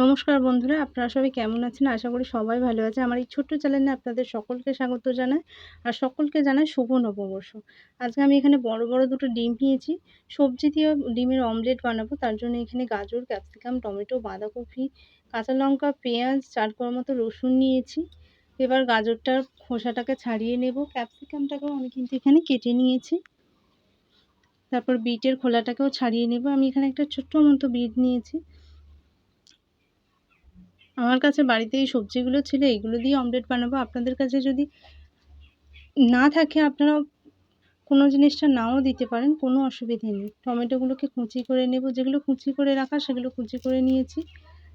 নমস্কার বন্ধুরা, আপনারা সবাই কেমন আছেন? আশা করি সবাই ভালো আছে। আমার এই ছোট্ট চ্যানেলে আপনাদের সকলকে স্বাগত জানাই আর সকলকে জানাই শুভ নববর্ষ। আজকে আমি এখানে বড় বড় দুটো ডিম নিয়েছি। সবজি দিয়ে ডিমের অমলেট বানাবো। তার জন্য এখানে গাজর, ক্যাপসিকাম, টমেটো, বাঁধাকপি, কাঁচা লঙ্কা, পেঁয়াজ চার কোয়ার মতো রসুন নিয়েছি। এবার গাজরটার খোসাটাকে ছাড়িয়ে নেব। ক্যাপসিকামটাকেও আমি কিন্তু এখানে কেটে নিয়েছি। তারপর বিটের খোলাটাকেও ছাড়িয়ে নেব। আমি এখানে একটা ছোট্ট মতো বিট নিয়েছি। আমার কাছে বাড়িতে এই সবজিগুলো ছিল এইগুলো দিয়ে অমলেট বানাবো। আপনাদের কাছে যদি না থাকে আপনারা কোনো জিনিসটা নাও দিতে পারেন, কোনো অসুবিধে নেই। টমেটোগুলোকে কুচি করে নেব, যেগুলো কুচি করে রাখা, সেগুলো কুচি করে নিয়েছি।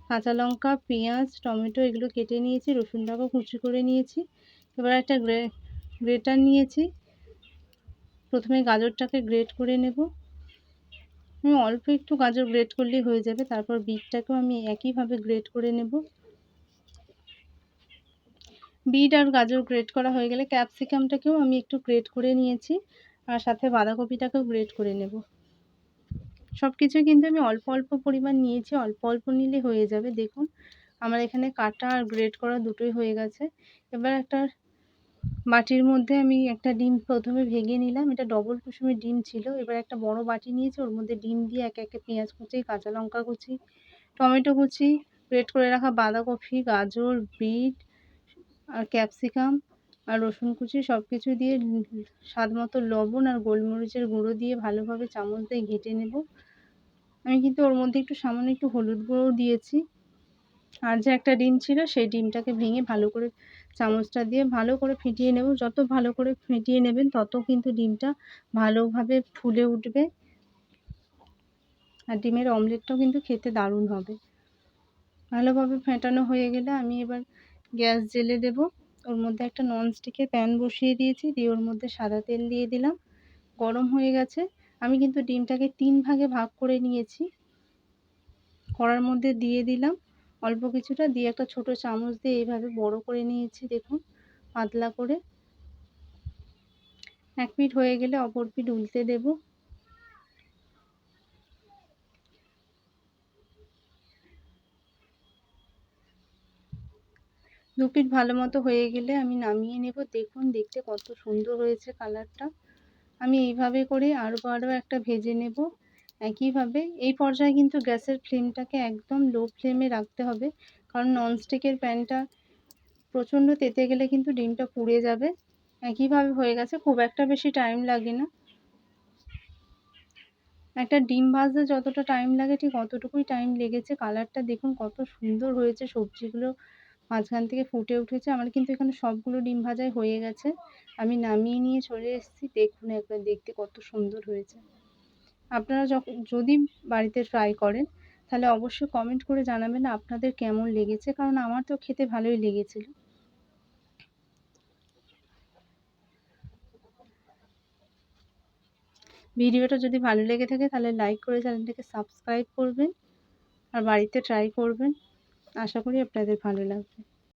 কাঁচা লঙ্কা, পেঁয়াজ, টমেটো, এগুলো কেটে নিয়েছি রসুনটাকেও কুচি করে নিয়েছি। এবার একটা গ্রে, গ্রেটার নিয়েছি। প্রথমে গাজরটাকে গ্রেট করে নেব। আমি অল্প একটু গাজর গ্রেট করলেই হয়ে যাবে। তারপর বিটটাকেও আমি একইভাবে গ্রেট করে নেব। বিট আর গাজর গ্রেট করা হয়ে গেলে ক্যাপসিকামটাকেও আমি একটু গ্রেট করে নিয়েছি আর সাথে বাঁধাকপিটাকেও গ্রেট করে নেব। সব কিছু কিন্তু আমি অল্প অল্প পরিমাণ নিয়েছি, অল্প অল্প নিলে হয়ে যাবে। দেখুন, আমার এখানে কাটা আর গ্রেট করা দুটোই হয়ে গেছে। এবার একটা বাটির মধ্যে আমি একটা ডিম প্রথমে ভেঙে নিলাম। এটা ডবল কুসুমের ডিম ছিল। এবার একটা বড় বাটি নিয়েছি। ওর মধ্যে ডিম দিয়ে একে একে পেঁয়াজ কুচি, কাঁচা লঙ্কা কুচি, টমেটো কুচি গ্রেট করে রাখা বাঁধাকপি, গাজর, বিট, আর ক্যাপসিকাম আর রসুন কুচি সব কিছু দিয়ে স্বাদ মতো লবণ আর গোলমরিচের গুঁড়ো দিয়ে ভালোভাবে চামচ দিয়ে ঘেঁটে নেব। আমি কিন্তু ওর মধ্যে একটু সামান্য একটু হলুদ গুঁড়োও দিয়েছি। আর যে একটা ডিম ছিল সেই ডিমটাকে ভেঙে ভালো করে চামচটা দিয়ে ভালো করে ফেটিয়ে নেব। যত ভালো করে ফেটিয়ে নেবেন তত কিন্তু ডিমটা ভালোভাবে ফুলে উঠবে আর ডিমের অমলেটটাও কিন্তু খেতে দারুণ হবে। ভালোভাবে ফেটানো হয়ে গেলে আমি এবার গ্যাস জেলে দেব। ওর মধ্যে একটা ননস্টিকের প্যান বসিয়ে দিয়েছি, দিয়ে ওর মধ্যে সাদা তেল দিয়ে দিলাম। গরম হয়ে গেছে। আমি কিন্তু ডিমটাকে তিন ভাগে ভাগ করে নিয়েছি। কড়ার মধ্যে দিয়ে দিলাম। অল্প কিছুটা দিয়ে একটা ছোট চামচ দিয়ে এইভাবে বড় করে নিয়েছি, দেখুন, পাতলা করে। এক পিঠ হয়ে গেলে অপর পিঠ উল্টে দেব। দু পিঠ ভালো মতো হয়ে গেলে আমি নামিয়ে নেব। দেখুন, দেখতে কত সুন্দর হয়েছে কালারটা। আমি এইভাবে করে আরও আরও একটা ভেজে নেব। একইভাবে এই পর্যায়ে কিন্তু গ্যাসের ফ্লেমটাকে একদম লো ফ্লেমে রাখতে হবে। কারণ ননস্টিকের প্যানটা প্রচণ্ড তেতে গেলে কিন্তু ডিমটা পুড়ে যাবে। একইভাবে হয়ে গেছে, খুব একটা বেশি টাইম লাগে না। একটা ডিম ভাজতে যতটা টাইম লাগে ঠিক অতটুকুই টাইম লেগেছে। কালারটা দেখুন কত সুন্দর হয়েছে, সবজিগুলো মাঝখান থেকে ফুটে উঠেছে। আমার কিন্তু এখানে সবগুলো ডিম ভাজাই হয়ে গেছে। আমি নামিয়ে নিয়ে চলে এসেছি। দেখুন একবার দেখতে কত সুন্দর হয়েছে। আপনারা যখন যদি বাড়িতে ট্রাই করেন, তাহলে অবশ্যই কমেন্ট করে জানাবেন আপনাদের কেমন লেগেছে, কারণ আমার তো খেতে ভালোই লেগেছিল। ভিডিওটা যদি ভালো লেগে থাকে, তাহলে লাইক করে চ্যানেলটাকে সাবস্ক্রাইব করবেন, আর বাড়িতে ট্রাই করবেন। আশা করি আপনাদের ভালো লাগবে।